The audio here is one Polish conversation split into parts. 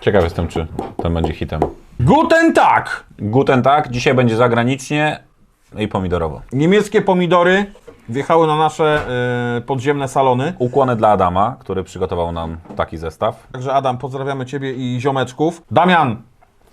Ciekaw jestem, czy ten będzie hitem. Guten Tag! Guten tak, dzisiaj będzie zagranicznie i pomidorowo. Niemieckie pomidory wjechały na nasze y, podziemne salony. Ukłony dla Adama, który przygotował nam taki zestaw. Także Adam, pozdrawiamy Ciebie i ziomeczków. Damian,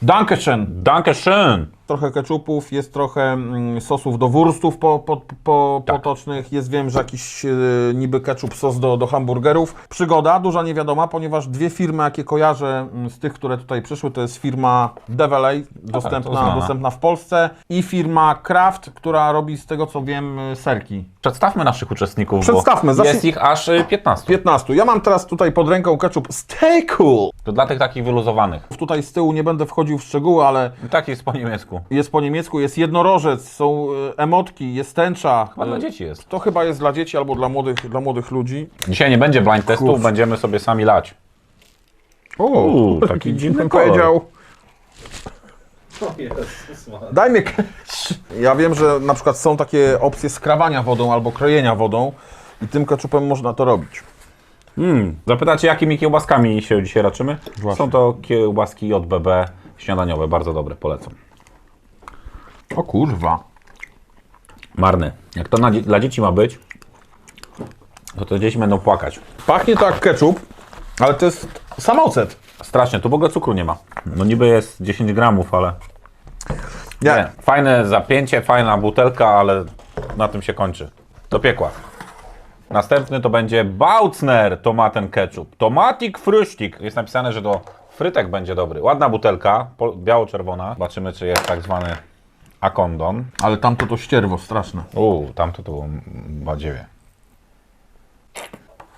Dankeschön. Dankeschön! Trochę keczupów, jest trochę mm, sosów do wurstów po, po, po, Tak. potocznych, jest wiem, że jakiś y, niby keczup, sos do, do hamburgerów. Przygoda, duża niewiadoma, ponieważ dwie firmy, jakie kojarzę mm, z tych, które tutaj przyszły, to jest firma Develay, dostępna, znana. dostępna w Polsce i firma Kraft, która robi z tego co wiem y, serki. Przedstawmy naszych uczestników, Przedstawmy, bo jest ich aż y, 15. 15. Ja mam teraz tutaj pod ręką keczup Stay Cool. To dla tych takich wyluzowanych. Tutaj z tyłu nie będę wchodził w szczegóły, ale Tak jest po niemiecku. Jest po niemiecku, jest jednorożec, są y, emotki, jest tęcza. Chyba dla dzieci jest. To chyba jest dla dzieci albo dla młodych, dla młodych ludzi. Dzisiaj nie będzie blind testów, Kurczę. będziemy sobie sami lać. O, Uuu, taki dziwny kolor. powiedział. Daj mi Ja wiem, że na przykład są takie opcje skrawania wodą albo krojenia wodą i tym keczupem można to robić. Hmm. Zapytacie, jakimi kiełbaskami się dzisiaj raczymy? Właśnie. Są to kiełbaski JBB śniadaniowe, bardzo dobre, polecam. O kurwa. Marny. Jak to na, dla dzieci ma być, to te dzieci będą płakać. Pachnie to jak keczup, ale to jest samocet. Strasznie, tu w ogóle cukru nie ma. No niby jest 10 gramów, ale Nie. nie. Fajne zapięcie, fajna butelka, ale na tym się kończy. Do piekła. Następny to będzie Bautzner tomaten ketchup. Tomatik früchtig. Jest napisane, że do frytek będzie dobry. Ładna butelka, biało-czerwona. Zobaczymy, czy jest tak zwany akondon. Ale tamto to ścierwo, straszne. Uuu, tamto to było badziewie.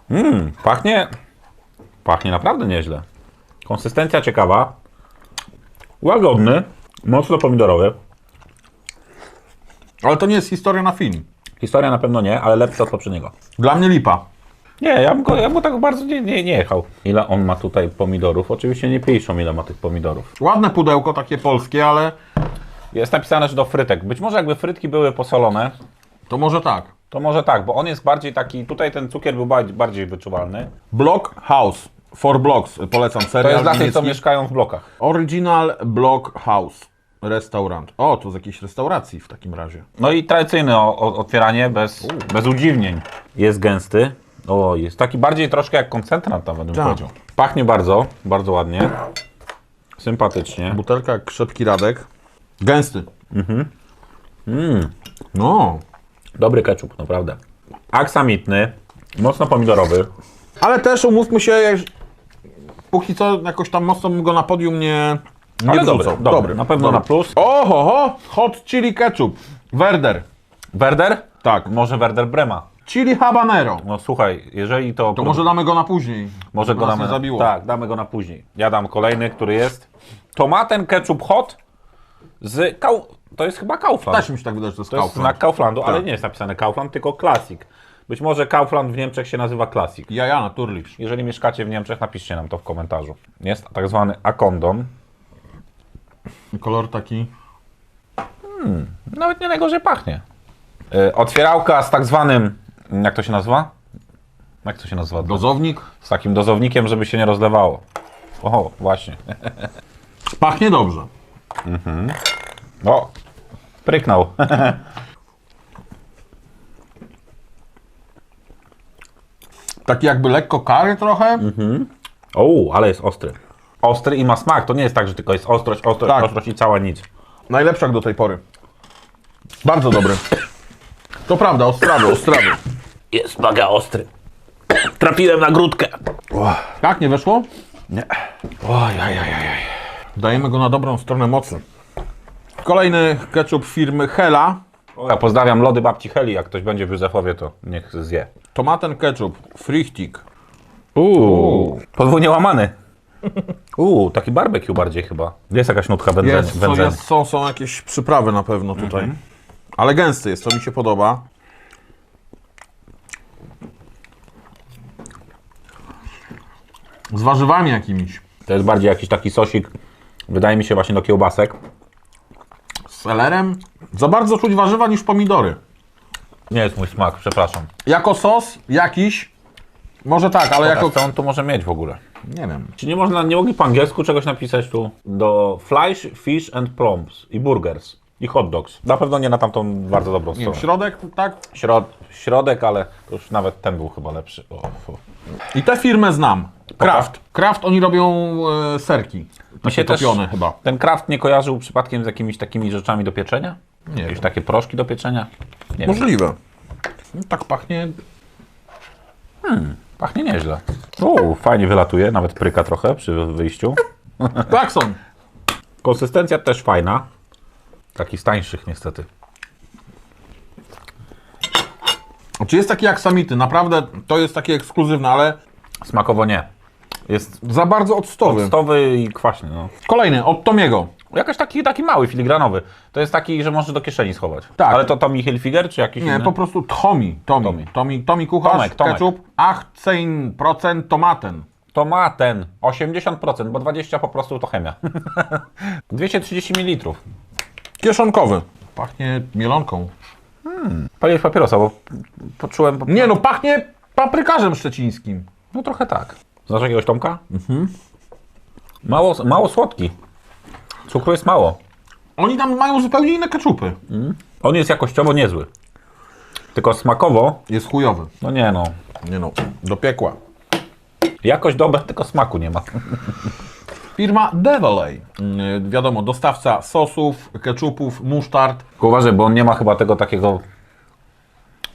Mmm, pachnie... Pachnie naprawdę nieźle. Konsystencja ciekawa. Łagodny. Mocno pomidorowy. Ale to nie jest historia na film. Historia na pewno nie, ale lepsza od poprzedniego. Dla mnie lipa. Nie, ja bym go, ja bym go tak bardzo nie, nie, nie jechał. Ile on ma tutaj pomidorów? Oczywiście nie piszą, ile ma tych pomidorów. Ładne pudełko, takie polskie, ale Jest napisane, że do frytek. Być może jakby frytki były posolone, to może tak. to może tak, bo on jest bardziej taki, tutaj ten cukier był ba- bardziej wyczuwalny. Block House. For Blocks, polecam serial To jest dla tych, co niemiecki. mieszkają w blokach. Original Block House. Restaurant. O, to z jakiejś restauracji w takim razie. No i tradycyjne o, o, otwieranie bez, bez udziwnień. Jest gęsty. O, jest taki bardziej troszkę jak koncentrat nawet bym Tak. powiedział. Pachnie bardzo, bardzo ładnie. Sympatycznie. Butelka jak krzepki Radek. Gęsty. Mhm. No. Dobry ketchup, naprawdę. Aksamitny, mocno pomidorowy. Ale też umówmy się, jak- póki co jakoś tam mocno bym go na podium nie, nie Ale dobry, wrzucał. dobry. Na pewno na plus. Oho, ho, hot chili ketchup. Werder. Werder? Tak. Może Werder Brema. Chili habanero. No słuchaj, jeżeli to... To może damy go na później. może go nas damy nie zabiło. Tak, damy go na później. Ja dam kolejny, który jest tomaten ketchup hot z... Kau... To jest chyba Kaufland. Też mi się tak wydaje, że to jest To jest Kaufland. znak Kauflandu, ale Tak. nie jest napisane Kaufland, tylko Classic. Być może Kaufland w Niemczech się nazywa Classic. Jaja, naturlisz. Jeżeli mieszkacie w Niemczech, napiszcie nam to w komentarzu. Jest tak zwany akondon. Kolor taki... Nawet nie najgorzej pachnie. Yy, otwierałka z tak zwanym, jak to się nazywa? Jak to się nazywa? Dozownik. Z takim dozownikiem, żeby się nie rozlewało. O, właśnie. Pachnie dobrze. O, pryknął. Taki jakby lekko kary trochę. Mhm. O, ale jest ostry. Ostry i ma smak. To nie jest tak, że tylko jest ostrość, ostrość, Tak. ostrość i cała nic. Najlepszy jak do tej pory. Bardzo dobry. To prawda, ostrawy, ostrawy. Jest mega ostry. Trafiłem na grudkę. Tak, nie weszło? Nie. Oj, oj, oj, oj. Dajemy go na dobrą stronę mocy. Kolejny ketchup firmy Hela. Ja pozdrawiam lody babci Heli. Jak ktoś będzie w Józefowie, to niech zje. Tomaten ketchup, frichtik. Uuu. Podwójnie łamany. Uuu, taki barbecue bardziej chyba. Jest jakaś nutka wędzenia. Jest, są, wędzenia. jest, są, są jakieś przyprawy na pewno tutaj. Ale gęsty jest, to mi się podoba. Z warzywami jakimiś. To jest bardziej jakiś taki sosik, wydaje mi się właśnie do kiełbasek. Z selerem. Za bardzo czuć warzywa niż pomidory. Nie jest mój smak, przepraszam. Jako sos jakiś, może tak, ale Jako... jako... Co on tu może mieć w ogóle? Nie wiem. Czy nie można, nie mogli po angielsku czegoś napisać tu? Do flies, fish and prawns i burgers i hot dogs. Na pewno nie na tamtą bardzo dobrą Nie wiem, stronę. środek, tak? Środ, środek, ale to już nawet ten był chyba lepszy. O, fu. I tę firmę znam. Kraft. Kraft, oni robią e, serki. Mi Takie się też topione chyba. ten kraft nie kojarzył przypadkiem z jakimiś takimi rzeczami do pieczenia? Nie Jakieś wiem. takie proszki do pieczenia? Nie wiem. Możliwe. No, tak pachnie. Pachnie nieźle. O, fajnie wylatuje, nawet pryka trochę przy wyjściu. Klakson. Konsystencja też fajna. Taki z tańszych niestety. Czy jest taki jak samity? Naprawdę to jest takie ekskluzywne, ale Smakowo nie. Jest za bardzo octowy. octowy i kwaśny. No. Kolejny, od Tomiego. Jakoś taki, taki mały, filigranowy. To jest taki, że możesz do kieszeni schować. Tak. Ale to Tommy Hilfiger czy jakiś Nie, inny? po prostu Tomi. Tomi. Tomi. Tomi, Tomi kucharz, Tomek, Tomek. ketchup, 18% tomaten. Tomaten 80%, bo 20 po prostu to chemia. 230 ml. Kieszonkowy. Pachnie mielonką. Paliłeś papierosa, bo poczułem... Nie no, pachnie paprykarzem szczecińskim. No trochę tak. Znasz jakiegoś Tomka? Mhm. Mało, mało słodki. Cukru jest mało. Oni tam mają zupełnie inne keczupy. On jest jakościowo niezły. Tylko smakowo, Jest chujowy. no nie no. Nie no, do piekła. Jakość dobra, tylko smaku nie ma. Firma Devolay. Yy, wiadomo, dostawca sosów, keczupów, musztard. Uważaj, bo on nie ma chyba tego takiego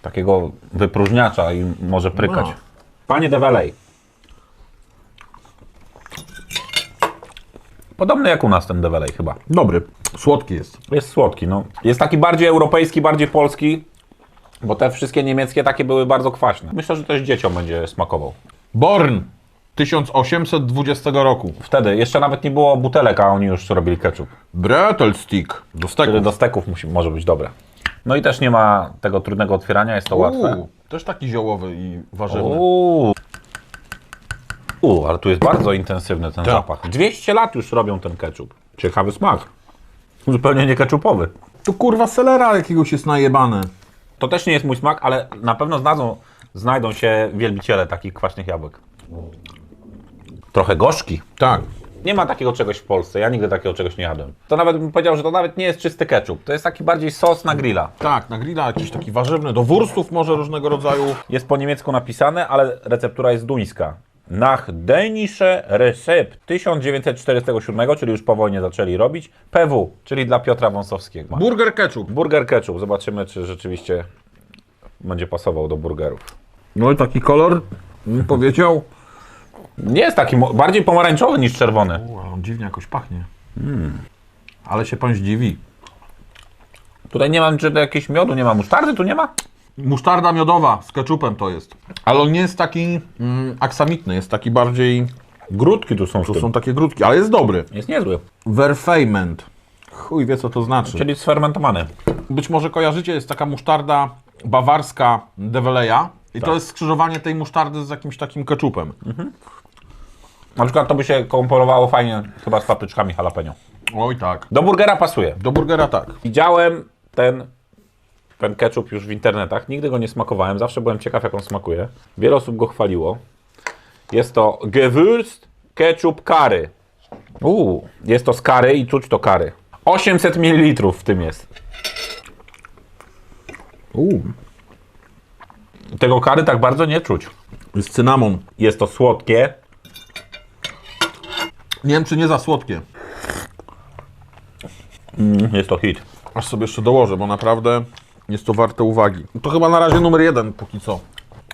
takiego wypróżniacza i może prykać. No. Panie Develej. Podobny jak u nas ten Develej chyba. Dobry. Słodki jest. Jest słodki, no. Jest taki bardziej europejski, bardziej polski, bo te wszystkie niemieckie takie były bardzo kwaśne. Myślę, że też dzieciom będzie smakował. Born 1820 roku. Wtedy jeszcze nawet nie było butelek, a oni już robili ketchup. Brettelstick. Do Wtedy steku. do steków musi, może być dobre. No i też nie ma tego trudnego otwierania, jest to łatwe. Uuu, też taki ziołowy i warzywny. Uuu. Uuu, ale tu jest bardzo intensywny ten Tak. zapach. 200 lat już robią ten ketchup. Ciekawy smak. Zupełnie nie ketchupowy. Tu kurwa selera jakiegoś jest najebane. To też nie jest mój smak, ale na pewno znajdą, znajdą się wielbiciele takich kwaśnych jabłek. Trochę gorzki. Tak. Nie ma takiego czegoś w Polsce. Ja nigdy takiego czegoś nie jadłem. To nawet bym powiedział, że to nawet nie jest czysty ketchup. To jest taki bardziej sos na grilla. Tak, na grilla jakiś taki warzywny, do wurstów może różnego rodzaju. Jest po niemiecku napisane, ale receptura jest duńska. Nach Dänische Rezept 1947, czyli już po wojnie zaczęli robić. PW, czyli dla Piotra Wąsowskiego. Burger ketchup. Burger ketchup. Zobaczymy, czy rzeczywiście będzie pasował do burgerów. No i taki kolor, bym powiedział. Nie jest taki, mo- bardziej pomarańczowy niż czerwony. U, ale on dziwnie jakoś pachnie. Ale się pan zdziwi. Tutaj nie ma czy to jakiegoś miodu, nie ma musztardy, tu nie ma? Musztarda miodowa z ketchupem to jest. Ale on nie jest taki mm, aksamitny, jest taki bardziej... Grudki tu są w To tym. są takie grudki, ale jest dobry. Jest niezły, Verfeiment. Chuj wie co to znaczy. czyli sfermentowany. Być może kojarzycie, jest taka musztarda bawarska Develeja. I to jest skrzyżowanie tej musztardy z jakimś takim ketchupem. Na przykład to by się komponowało fajnie chyba z papryczkami jalapeno. Oj tak. Do burgera pasuje. Do burgera tak. Widziałem ten, ten ketchup już w internetach. Nigdy go nie smakowałem. Zawsze byłem ciekaw, jak on smakuje. Wiele osób go chwaliło. Jest to Gewürzt Ketchup Curry. Uuu, jest to z curry i czuć to curry. 800 ml w tym jest. Uuu. Tego curry tak bardzo nie czuć. Jest cynamon. Jest to słodkie. Nie wiem czy nie za słodkie. Mm, Jest to hit. Aż sobie jeszcze dołożę, bo naprawdę jest to warte uwagi. To chyba na razie numer jeden póki co.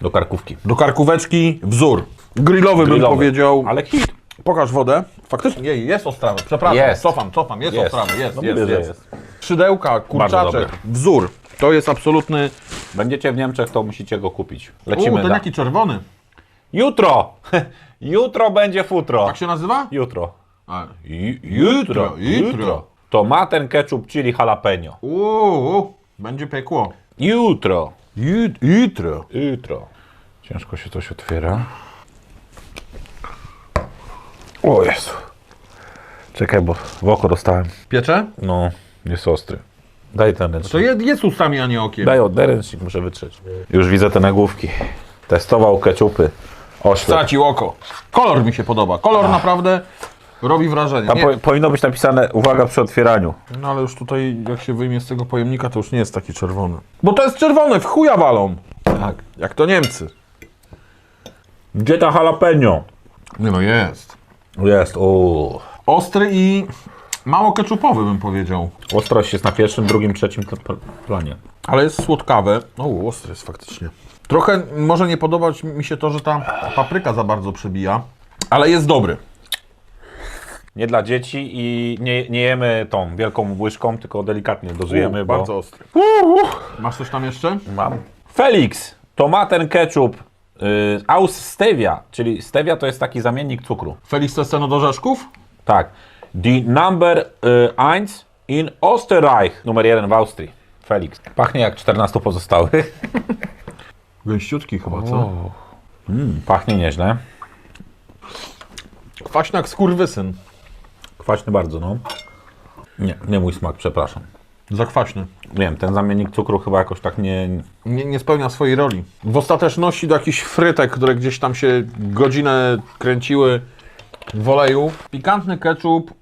Do karkówki. Do karkóweczki wzór. Grillowy, bym Grillowy. powiedział. Ale hit. Pokaż wodę. Faktycznie jej, jest ostrawy. Przepraszam, Jest. cofam, cofam. Jest, Jest. ostrawy, jest, No jest, mówię, że jest. jest. Szydełka, kurczaczek, wzór. To jest absolutny... Będziecie w Niemczech, to musicie go kupić. U, Lecimy. ten da- jaki czerwony. Jutro! Jutro będzie futro. Jak się nazywa? Jutro. A, Jutro, jutro. Tomaten, ketchup, chili, jalapeno. Uuu, będzie piekło. Jutro. Jut, jutro. Jutro. Ciężko się coś otwiera. O Jezu. Czekaj, bo w oko dostałem. Piecze? No, jest ostry. Daj ten ręcznik. To jest, jest ustami, a nie okiem. Daj, oddaj ręcznik, muszę wytrzeć. Już widzę te nagłówki. Testował keczupy. Oślep. Stracił oko. Kolor mi się podoba. Kolor naprawdę robi wrażenie. Tam Nie, po, powinno być napisane uwaga przy otwieraniu. no ale już tutaj, jak się wyjmie z tego pojemnika, to już nie jest taki czerwony. Bo to jest czerwone, w chuja walą. Tak. Jak to Niemcy. Gdzie ta jalapeno? Nie no, jest. Jest, uuu. Ostry i mało keczupowy, bym powiedział. Ostrość jest na pierwszym, drugim, trzecim pl- pl- planie. Ale jest słodkawe. O, ostry jest faktycznie. Trochę może nie podobać mi się to, że ta papryka za bardzo przebija, ale jest dobry. Nie dla dzieci i nie, nie jemy tą wielką łyżką, tylko delikatnie dozujemy, U, bo... Bardzo ostry. Masz coś tam jeszcze? Mam. Felix, tomaten ketchup, yy, aus stevia, czyli stevia to jest taki zamiennik cukru. Felix to jest ten od orzeszków? Tak. Die number y, eins in Österreich, numer jeden w Austrii. Felix. Pachnie jak 14 pozostałych. Gęściutki chyba, co? Mm, pachnie nieźle. Kwaśny jak skurwysyn. Kwaśny bardzo, no. Nie, nie mój smak, przepraszam. Za kwaśny. Nie wiem, ten zamiennik cukru chyba jakoś tak nie... Nie, nie spełnia swojej roli. W ostateczności do jakichś frytek, które gdzieś tam się godzinę kręciły w oleju. Pikantny ketchup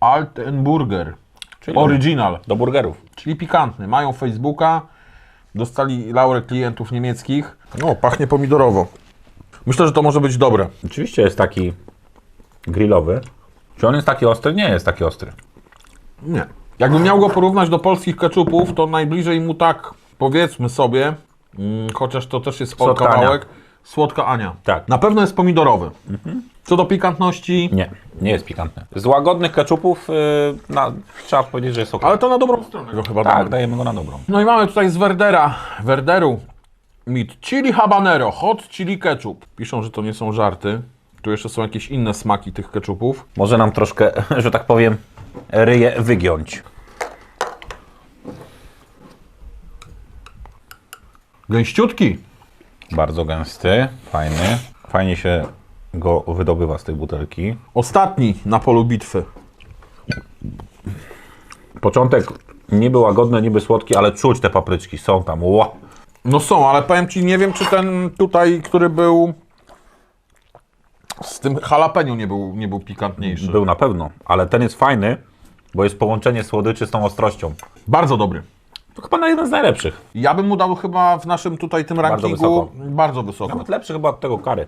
Altenburger. Czyli Original. do burgerów. Czyli pikantny. Mają Facebooka. Dostali laurę klientów niemieckich. No, pachnie pomidorowo. Myślę, że to może być dobre. Oczywiście jest taki grillowy. Czy on jest taki ostry? Nie jest taki ostry. Nie. Jakbym miał go porównać do polskich keczupów, to najbliżej mu tak, powiedzmy sobie, mm, chociaż to też jest Słodka kawałek, słodka Ania. Tak. Na pewno jest pomidorowy. Co do pikantności, Nie, nie jest pikantny. Z łagodnych keczupów yy, na, trzeba powiedzieć, że jest ok. ale to na dobrą stronę go chyba Tak, damy. dajemy go na dobrą. No i mamy tutaj z Werdera, Werderu, mit chili habanero, hot chili ketchup. Piszą, że to nie są żarty. Tu jeszcze są jakieś inne smaki tych ketchupów. Może nam troszkę, że tak powiem, ryje wygiąć. Gęściutki. Bardzo gęsty, fajny. Fajnie się go wydobywa z tej butelki. Ostatni na polu bitwy. Początek niby łagodny, niby słodki, ale czuć te papryczki, są tam. Ła. No są, ale powiem Ci, nie wiem czy ten tutaj, który był z tym jalapeno nie był, nie był pikantniejszy. Był na pewno, ale ten jest fajny, bo jest połączenie słodyczy z tą ostrością. Bardzo dobry. To chyba na jeden z najlepszych. Ja bym mu dał chyba w naszym tutaj tym Bardzo rankingu wysoko. bardzo wysoko. Nawet lepszy chyba od tego kary.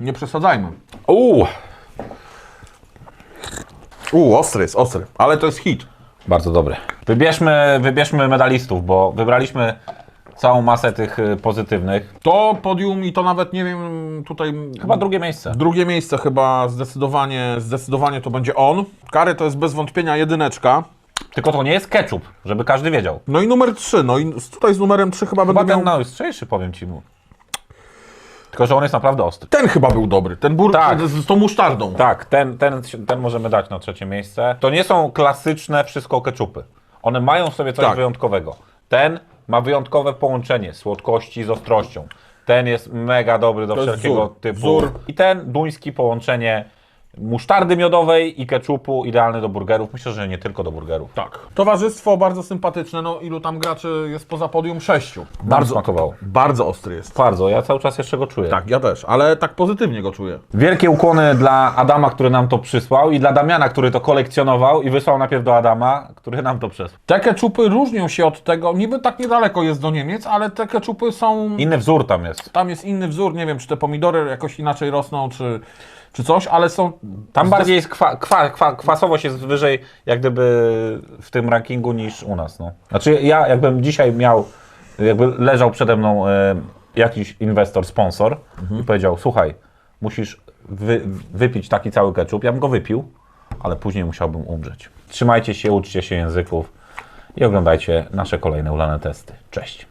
Nie przesadzajmy. Uuu, U, ostry jest, ostry. Ale to jest hit. bardzo dobry. Wybierzmy, wybierzmy medalistów, bo wybraliśmy całą masę tych y, pozytywnych. To podium i to nawet nie wiem, tutaj Chyba drugie miejsce. drugie miejsce chyba zdecydowanie, zdecydowanie to będzie on. Kary to jest bez wątpienia jedyneczka. Tylko to nie jest ketchup, żeby każdy wiedział. No i numer 3, no i tutaj z numerem 3 chyba Chyba będę ten miał... najostrzejszy, powiem Ci mu. Tylko, że on jest naprawdę ostry. Ten chyba był dobry, ten burger Tak. z, z tą musztardą. Tak, ten, ten, ten możemy dać na trzecie miejsce. To nie są klasyczne wszystko keczupy. One mają w sobie coś Tak. wyjątkowego. Ten ma wyjątkowe połączenie słodkości z ostrością. Ten jest mega dobry do To jest wszelkiego wzór. typu. Wzór. I ten duński połączenie musztardy miodowej i keczupu idealny do burgerów. Myślę, że nie tylko do burgerów. Tak. Towarzystwo bardzo sympatyczne, no ilu tam graczy jest poza podium? Sześciu. Bardzo smakowało. Bardzo ostry jest. Bardzo, ja cały czas jeszcze go czuję. Tak, ja też, ale tak pozytywnie go czuję. Wielkie ukłony dla Adama, który nam to przysłał i dla Damiana, który to kolekcjonował i wysłał najpierw do Adama, który nam to przesłał. Te keczupy różnią się od tego, niby tak niedaleko jest do Niemiec, ale te keczupy są... Inny wzór tam jest. Tam jest inny wzór, nie wiem, czy te pomidory jakoś inaczej rosną, czy, czy coś, ale są... Tam bardziej jest kwa, kwa, kwa, kwasowość jest wyżej jak gdyby w tym rankingu niż u nas. No. Znaczy ja jakbym dzisiaj miał, jakby leżał przede mną e, jakiś inwestor, sponsor i powiedział, słuchaj, musisz wy, wypić taki cały ketchup, ja bym go wypił, ale później musiałbym umrzeć. Trzymajcie się, uczcie się języków i oglądajcie nasze kolejne ulane testy. Cześć.